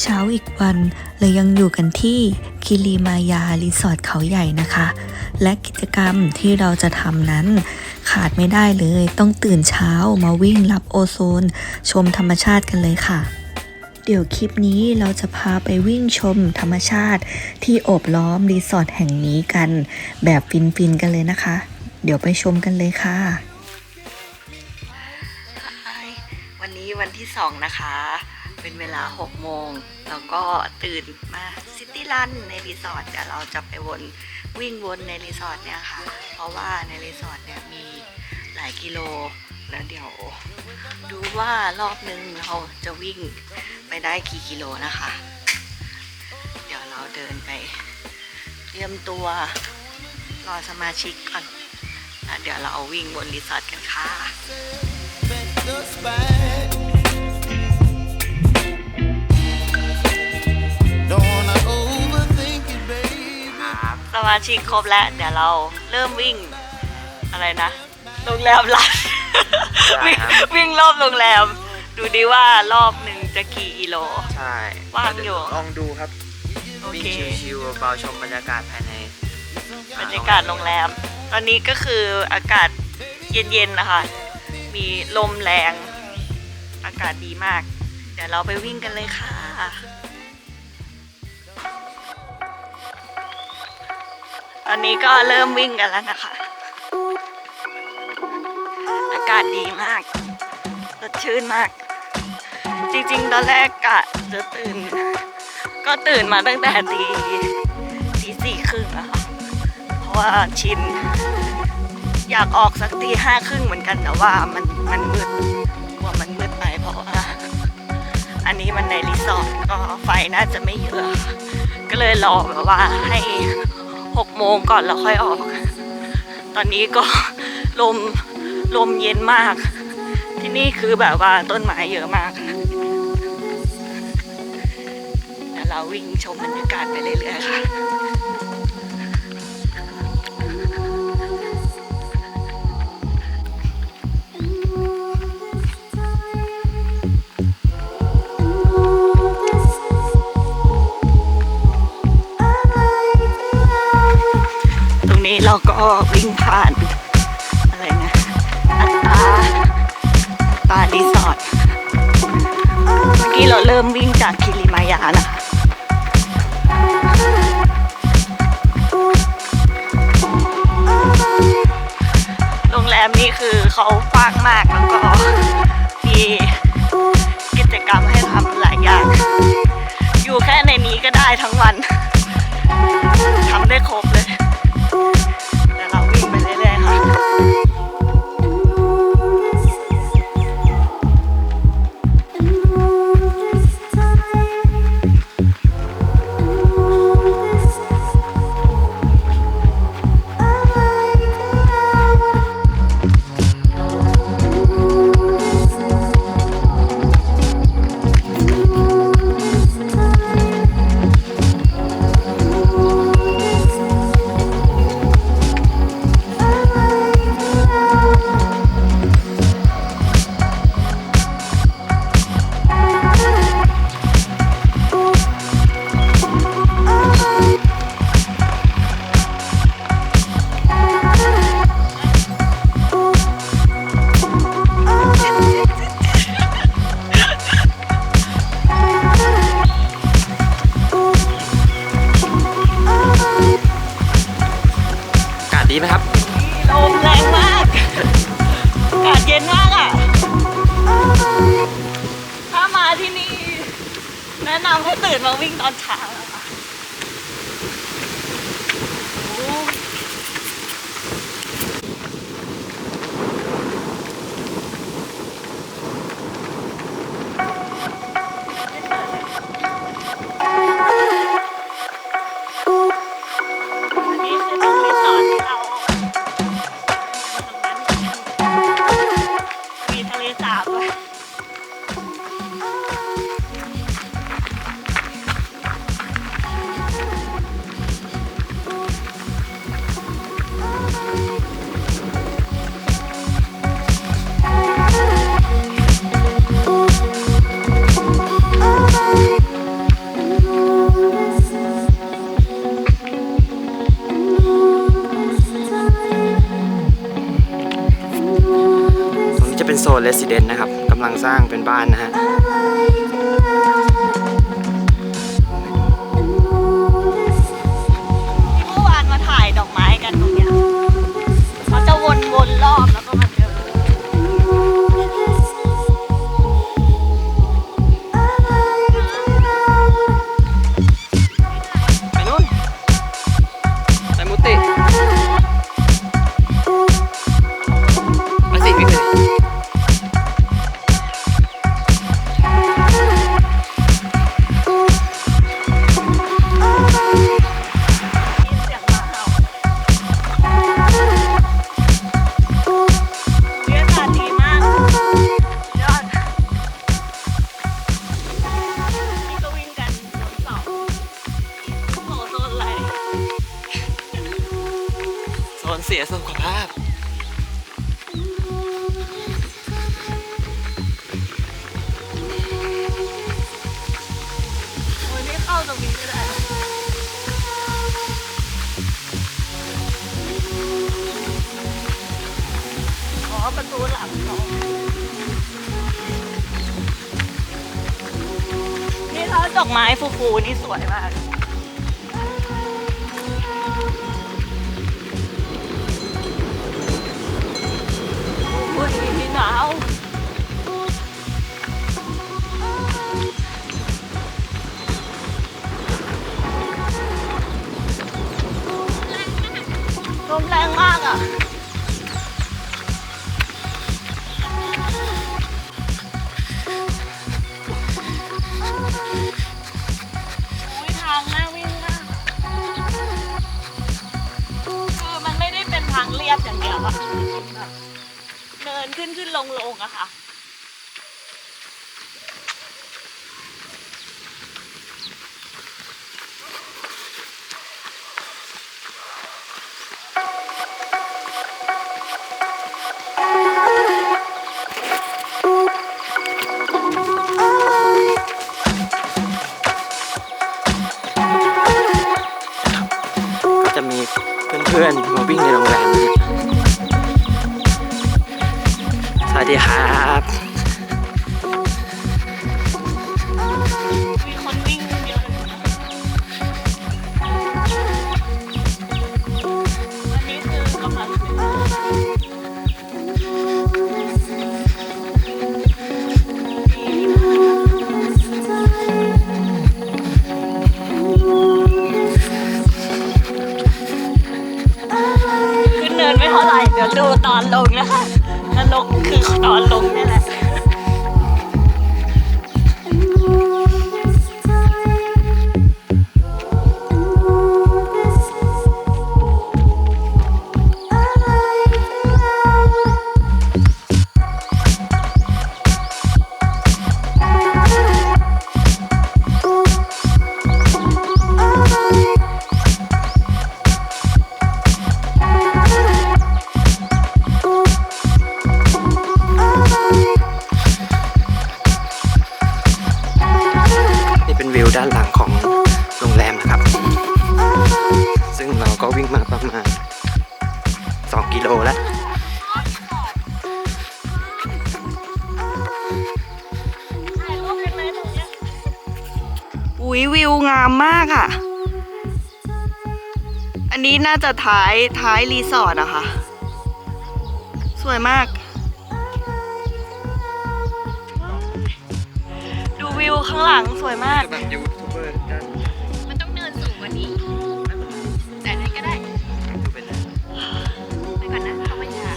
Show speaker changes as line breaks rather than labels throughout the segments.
เช้าอีกวันเรายังอยู่กันที่คิริมายารีสอร์ทเขาใหญ่นะคะ และกิจกรรมที่เราจะทำนั้น ขาดไม่ได้เลย ต้องตื่นเช้ามาวิ่งรับโอโซน ชมธรรมชาติกันเลยค่ะ เดี๋ยวคลิปนี้เราจะพาไปวิ่งชมธรรมชาติที่โอบล้อมรีสอร์ทแห่งนี้กัน แบบฟินๆกันเลยนะคะ เดี๋ยวไปชมกันเลยค่ะ วันนี้วันที่สองนะคะ เป็นเวลา 6 โมง แล้วก็ตื่นมาซิตี้รันในรีสอร์ทเดี๋ยวเราจะไปวนวิ่งวนในรีสอร์ทเนี่ยค่ะ เพราะว่าในรีสอร์ทเนี่ยมีหลายกิโล แล้วเดี๋ยวดูว่ารอบนึงเราจะวิ่งไปได้กี่กิโลนะคะ เดี๋ยวเราเดินไป เตรียมตัวรอสมาชิกก่อนแล้วเดี๋ยวเราวิ่งบนรีสอร์ทกันค่ะ สมาชิกครบแล้วเดี๋ยวเราเริ่มวิ่งอะไรนะโรงแรมลัด
ใช่
วิ่ง
ครับ
วิ่งรอบโรงแรม ดูดิว่ารอบหนึ่งจะกี่กิโล
ใช่
ว่างอยู่
ลองดูครับ
โอ
วิ่ง
เค
ชิวๆเบาชมบรรยากาศภายใน
บรรยากาศโรงแรม ตอนนี้ก็คืออากาศเย็นๆนะคะ มีลมแรง อากาศดีมาก เดี๋ยวเราไปวิ่งกันเลยค่ะ อนนี้ก็เริ่มวิ่งกันแล้วนะคะ อากาศดีมากสดชื่นมาก จริงๆ ตอนแรกกะจะตื่น ก็ตื่นมาตั้งแต่ตีตีสี่ครึ่งนะคะเพราะว่าชิน อยากออกสักตีห้าครึ่งเหมือนกันแต่ว่ามันมันมืดกลัวมันมืดไปเพราะว่าอันนี้มันในรีสอร์ทก็ไฟน่าจะไม่เยอะ ก็เลยรอแบบว่าให้ หกโมงก่อนแล้วค่อยออก ตอนนี้ก็ลมลมเย็นมาก ที่นี่คือแบบว่าต้นไม้เยอะมากแล้วเราวิ่งชมบรรยากาศไปเรื่อยๆค่ะานอะไรนะอัตาตารีสอร์ทเมื่อกี้เราเริ่มวิ่งจากคิริมายานะคะโรงแรมนี้คือเขากว้างมากแล้วก็มีกิจกรรมให้ทำหลายอย่าง อยู่แค่ในนี้ก็ได้ทั้งวัน โซ
นเรสซิเดนนะครับกำลังสร้างเป็นบ้านนะฮะ
เสี
ย
สุ
ขภาพ
โอ้ยไม่เข้าตรงนี้ก็ได้อ๋อประตูหลังเขานี่ถ้าดอกไม้ฟูๆนี่สวยมาก อุ้ยหนา งลงอะค่ะ
ก็จะมีเพื่อนๆมาวิ่งในโรงแรมน สวัสดีครับ
มีคนวิ่งเยอะเลยนะอันนี้คือกำลังเป็นขึ้นเนินไม่เท่าไหร่เดี๋ยวดูตอนลงนะคะ นรกคือตอนลงนี่แหละาจะท้ายท้ายรีสอร์ทอะค่ะ สวยมาก ดูวิวข้างหลังสวยมาก
แบบยูทูบเบอร์ด้าน
มันต้องเนินสูงกว่านี้ แต่ไหนก็ได้
ดูเป็น
ไปก่อนนะเขาไม่ช้า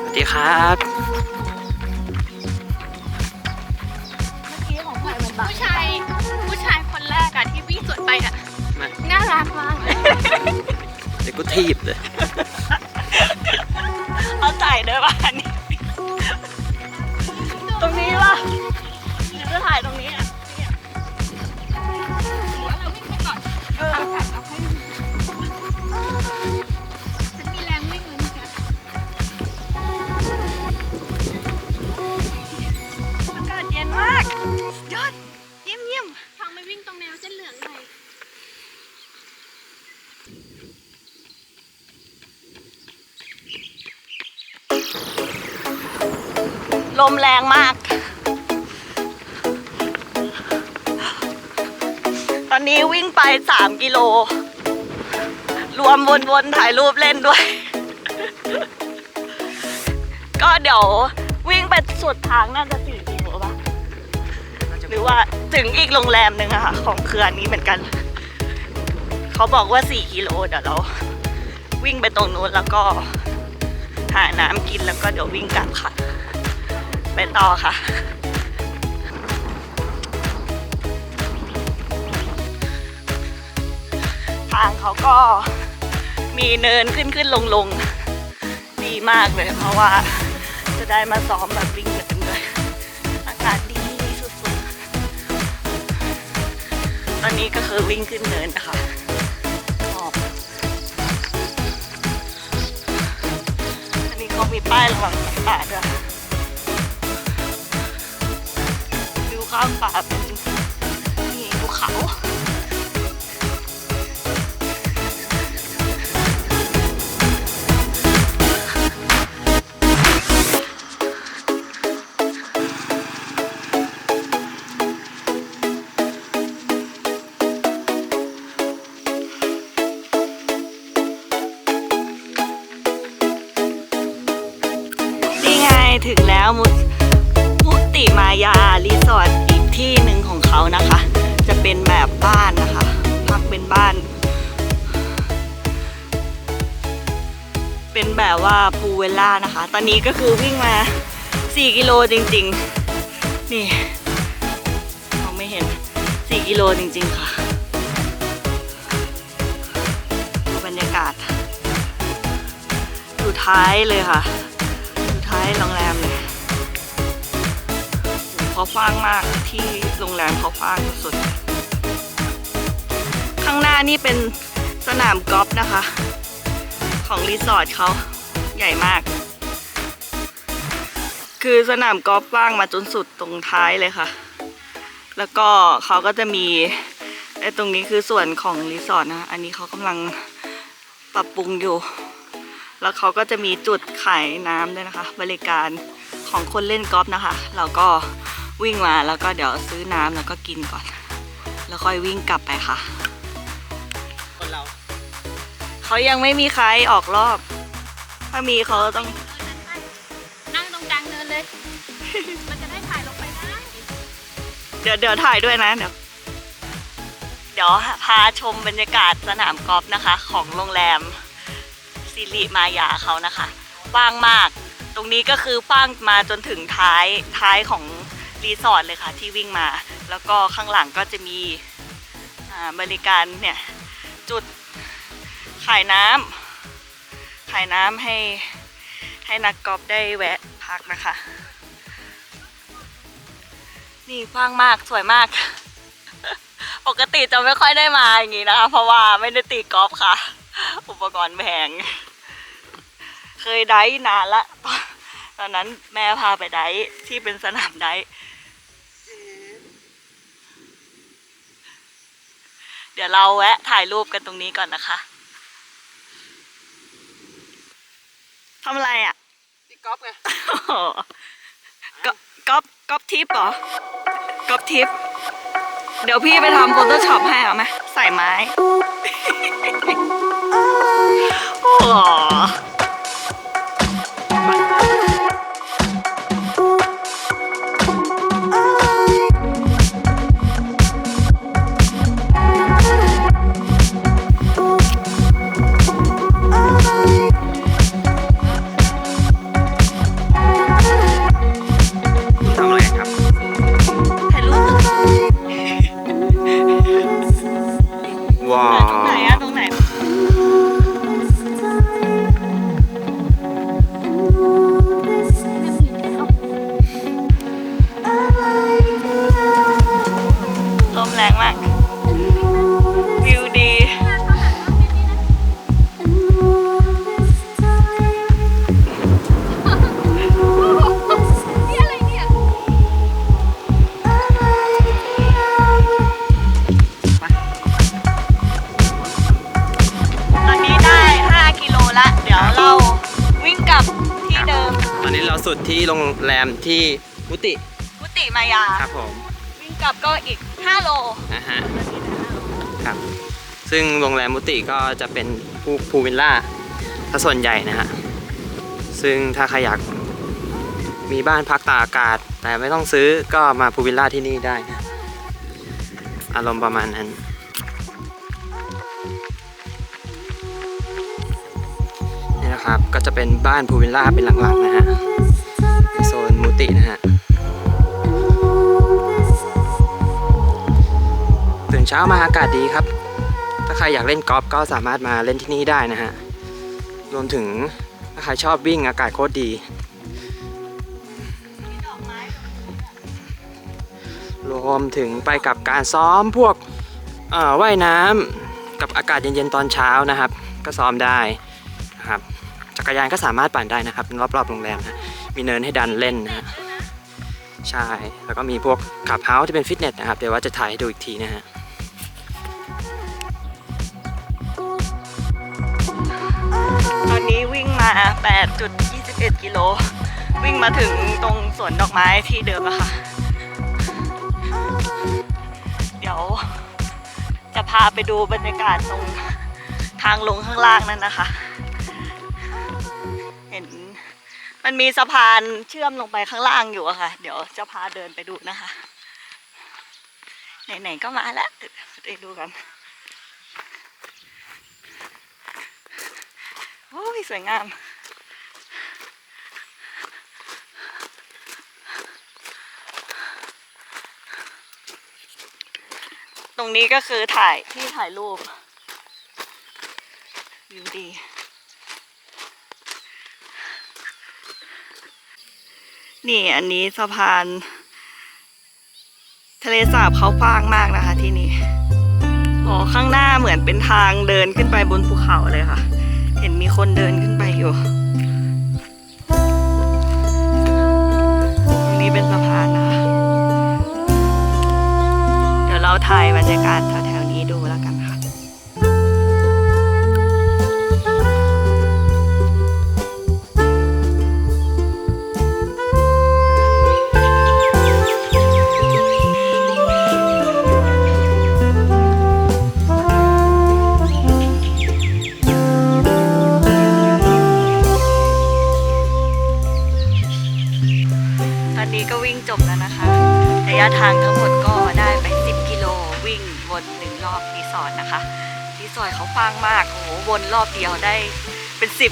สวัสดีครับ
ผู้ชายผู้ชายคนแรกอะที่วิ่งสวนไปอะ
มา
น่ารักมากเลย
เดี๋ยวกูทีบเลย
เอาใส่ด้วยป่ะอันนี้ตรงนี้ป่ะหรือจะถ่ายตรงนี้อะเนี่ย
แล้วเราวิ่งไปก่อน
เอ
นี้วิ่งไป
3กิโล รวมวนๆถ่ายรูปเล่นด้วย ก็เดี๋ยววิ่งไปสุดทางน่าจะสี่กิโลป่ะ หรือว่าถึงอีกโรงแรมหนึ่งอะค่ะ ของเครือนี้เหมือนกัน เขาบอกว่า4กิโลเดี๋ยวเรา วิ่งไปตรงนู้นแล้วก็หาน้ำกินแล้วก็เดี๋ยววิ่งกลับค่ะ ไปต่อค่ะางเขาก็มีเนินขึ้นขึ้นลงลงดีมากเลย เพราะว่าจะได้มาซ้อมแบบวิ่งเนินเลยอากาศดีสุดๆตอนนี้ก็คือวิ่งขึ้นเนินนะคะชอบอันนี้เขามีป้ายระวังสัตว์ป่าด้วยดูข้ามป่าเป็นนี่ภูเขา ล่านนี้ก็คือวิ่งมา 4 กิโลจริง ๆ นี่มองไม่เห็น 4 กิโลจริง ๆ ค่ะดูบรรยากาศอยู่ท้ายเลยค่ะอยู่ท้ายโรงแรมเลยเขาฟ้างมากที่โรงแรมเขาฟ้างสุดข้างหน้านี่เป็นสนามกอล์ฟนะคะ ของรีสอร์ทเขาใหญ่มาก คือสนามกอล์ฟว่างมาจนสุดตรงท้ายเลยค่ะ แล้วก็เขาก็จะมีไอ้ตรงนี้คือส่วนของรีสอร์ทนะ อันนี้เขากำลังปรับปรุงอยู่ แล้วเขาก็จะมีจุดขายน้ำด้วยนะคะ บริการของคนเล่นกอล์ฟนะคะ เราก็วิ่งมาแล้วก็เดี๋ยวซื้อน้ำแล้วก็กินก่อน แล้วค่อยวิ่งกลับไปค่ะ
คนเรา
เขายังไม่มีใครออกรอบ ถ้ามีเขาต้อง
นั่ง
ดี๋ยวเดี๋ยวถ่ายด้วยนะเดี๋ยวเดี๋ยวพาชมบรรยากาศสนามกอล์ฟนะคะ ของโรงแรมสิริมายาเขานะคะว่างมาก ตรงนี้ก็คือฟ้างมาจนถึงท้ายท้ายของรีสอร์ทเลยค่ะ ที่วิ่งมา แล้วก็ข้างหลังก็จะมีบริการเนี่ยจุดขายน้ำขายน้ำให้ให้นักกอล์ฟได้แวะพักนะคะ นี่กว้างมากสวยมาก ปกติจะไม่ค่อยได้มาอย่างนี้นะคะ เพราะว่าไม่ได้ตีกอล์ฟค่ะ อุปกรณ์แพง เคยได้นานละตอนนั้นแม่พาไปได้ที่เป็นสนามได้เดี๋ยวเราแวะถ่ายรูปกันตรงนี้ก่อนนะคะทำอะไรอะ
พี่ก๊อฟไง
โอ้โหก๊อปก๊อปก๊อปทิปเหรอ ก๊อปทิป เดี๋ยวพี่ไปทำโฟโต้ช็อปให้เอาไหมใส่ไม้ โอ้ เราวิ่งกลับ
ที่
เดิมตอน
นี้เราสุดที่โรงแรมที่มุติ
มุติมายา
ครับผม
วิ่งกลับก็อีก 5 โล
นะฮะครับ ซึ่งโรงแรมมุติก็จะเป็นพูพูวิลล่าถ้าส่วนใหญ่นะฮะ ซึ่งถ้าใครอยากมีบ้านพักตากอากาศ แต่ไม่ต้องซื้อก็มาพูวิลล่าที่นี่ได้นะ อารมณ์ประมาณนั้น นะครับ ก็จะเป็นบ้านภูวิลล่าเป็นหลังๆนะฮะในโซนมุตินะฮะตื่นเช้ามาอากาศดีครับ ถ้าใครอยากเล่นกอล์ฟก็สามารถมาเล่นที่นี่ได้นะฮะรวมถึงถ้าใครชอบวิ่งอากาศโคตรดีรวมถึงไปกับการซ้อมพวกว่ายน้ำกับอากาศเย็นๆตอนเช้านะครับ ก็ซ้อมได้ จักรยานก็สามารถปั่นได้นะครับรอบๆโรงแรมนะมีเนินให้ดันเล่นนะฮะใช่แล้วก็มีพวกขับเฮาส์ที่เป็นฟิตเนสนะครับเดี๋ยวว่าจะถ่ายให้ดูอีกทีนะฮะ
ตอนนี้วิ่งมา 8.21 กิโล วิ่งมาถึงตรงสวนดอกไม้ที่เดิมอะค่ะ เดี๋ยวจะพาไปดูบรรยากาศตรงทางลงข้างล่างนั่นนะคะ มันมีสะพานเชื่อมลงไปข้างล่างอยู่อะค่ะ เดี๋ยวจะพาเดินไปดูนะคะ ไหนๆก็มาแล้วไปดูกันโอ้ยสวยงามตรงนี้ก็คือถ่ายที่ถ่ายรูปวิวดี นี่อันนี้สะพาน ทะเลสาบเขาฟางมากนะคะ ที่นี่อ๋อข้างหน้าเหมือนเป็นทางเดินขึ้นไปบนภูเขาเลยค่ะ เห็นมีคนเดินขึ้นไปอยู่ตรงนี้เป็นสะพานนะคะ เดี๋ยวเราถ่ายบรรยากาศ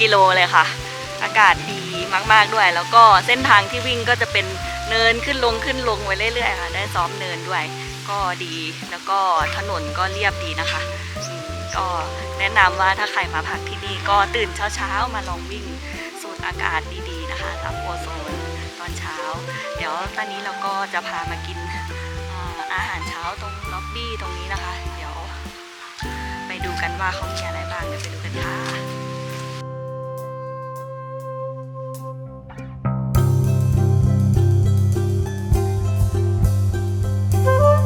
กิโลเลยค่ะ อากาศดีมาก ๆด้วย แล้วก็เส้นทางที่วิ่งก็จะเป็นเนินขึ้นลงขึ้นลงไว้เรื่อยๆค่ะ ได้ซ้อมเนินด้วย ก็ดีแล้วก็ถนนก็เรียบดีนะคะ ก็แนะนำว่าถ้าใครมาพักที่นี่ก็ตื่นเช้าๆมาลองวิ่งสูดอากาศดีๆนะคะรับโอโซนตอนเช้า เดี๋ยวตอนนี้เราก็จะพามากินเอ่ออาหารเช้าตรงล็อบบี้ตรงนี้นะคะ เดี๋ยว ไปดูกันว่าเขามีอะไรบ้างเดี๋ยวไปดูกันค่ะ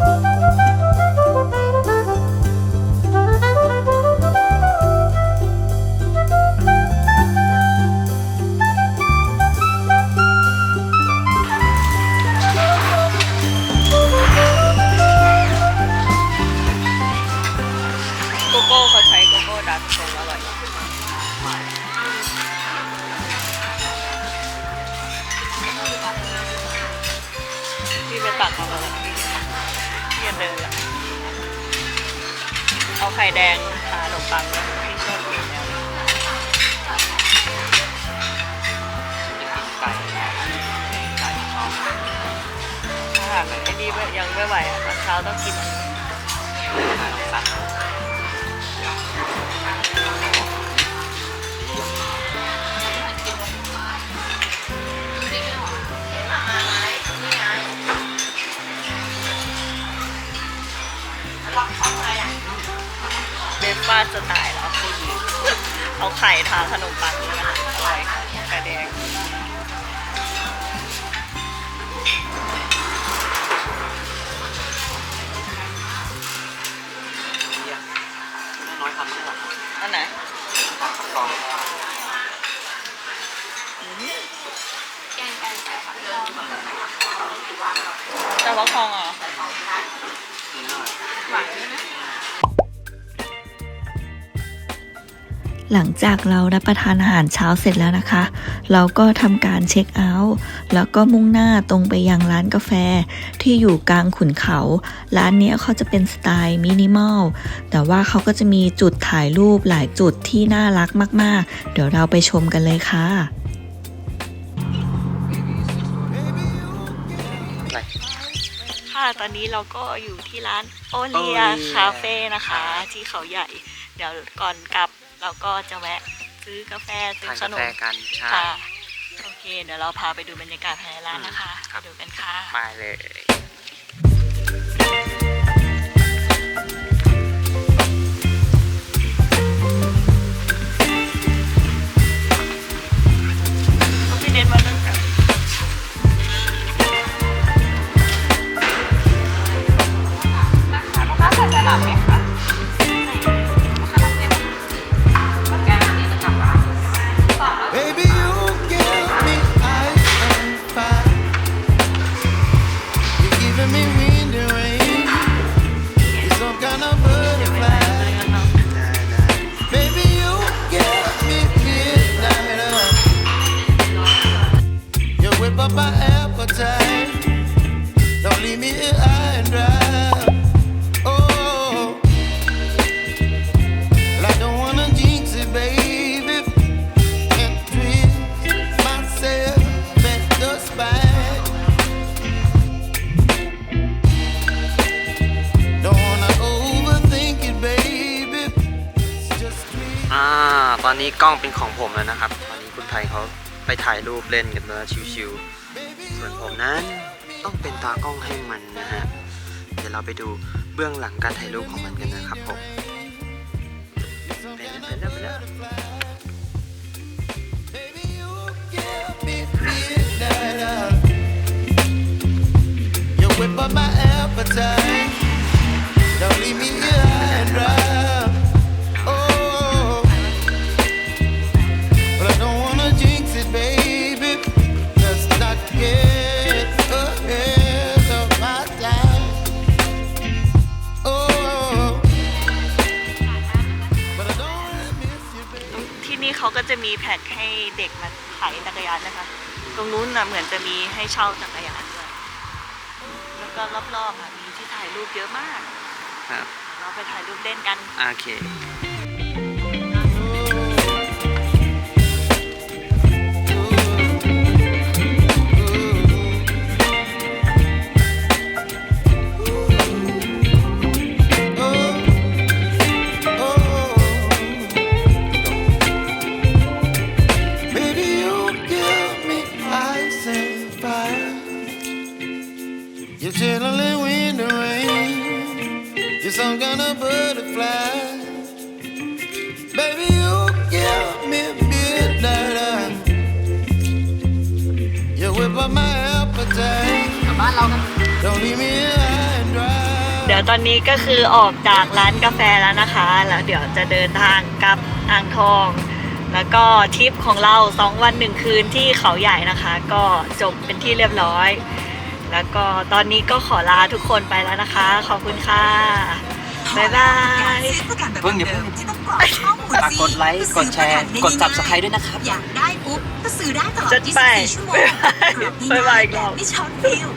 โไข่ทาขนมปังนี่ส่อยไข่แดง
น้อยทำใช่ไหม
อันไหนทำ
กับก
องแต่ว่าคองอะ
หลังจากเรารับประทานอาหารเช้าเสร็จแล้วนะคะ เราก็ทำการเช็คเอาท์แล้วก็มุ่งหน้าตรงไปยังร้านกาแฟที่อยู่กลางขุนเขา ร้านเนี้ยเขาจะเป็นสไตล์มินิมอลแต่ว่าเขาก็จะมีจุดถ่ายรูปหลายจุดที่น่ารักมาก ๆ เดี๋ยวเราไปชมกันเลยค่ะ
อะไร
ค่ะตอนนี้เราก็อยู่ที่ร้านโอเลีย
Olia
คาเฟ่นะคะ ที่เขาใหญ่ เดี๋ยวก่อนกลับ เราก็จะแวะซื้อกาแฟซื้อ
ทาน
ข
กานแฟ
ม
กันใช่
ค่ะโอเค เดี๋ยวเราพาไปดูบรรยากาศภายในร้านนะคะ
ครับ
ไปดูกันค่ะ
มาเลย
พี่เน้น
อนนี้กล้องเป็นของผมแล้วนะครับ ตอนนี้คุณไทยเขาไปถ่ายรูปเล่นกันแล้วชิวๆส่วนผมนั้นต้องเป็นตากล้องให้มันนะฮะ เดี๋ยวเราไปดูเบื้องหลังการถ่ายรูปของมันกันนะครับผมไปแล้วไปแล้วไปแล้ว
Baby, you give me midnight. You whip up my appetite. Don't leave me here and dry.
จะมีแพ็คให้เด็กมาไถ่ายจักรยานนะคะ ตรงนู้นนะเหมือนจะมีให้เช่าจักรยานด้วย แล้วก็รอบๆอะมีที่ถ่ายรูปเยอะมาก
ครับ
เราไปถ่ายรูปเล่นกัน
โอเค
You're chilling wind and rain. You're some kind of butterfly. Baby, you give me midnight. You whip up my appetite. Don't leave me here high and dry.
เดี๋ยวตอนนี้ก็คือออกจากร้านกาแฟแล้วนะคะ แล้วเดี๋ยวจะเดินทางกลับอ่างทอง แล้วก็ทริปของเรา 2 วัน 1 คืนที่เขาใหญ่นะคะ ก็จบเป็นที่เรียบร้อย แล้วก็ตอนนี้ก็ขอลาทุกคนไปแล้วนะคะ ขอบคุณค่ะ บ๊ายบาย
เพิ่งอย่าเพิ่ง
ที่ต้องกรอกข้อมูล
ฝากกดไลค์ กดแชร์ กด Subscribe ด้วยนะครับ
อยากได้ปุ๊บก็ซื้อได้ตลอด
จัดไป
24 ชั่วโมงกรอก
บ๊ายบายอีกร
แบ
อ
บบไม่ช็อตฟิล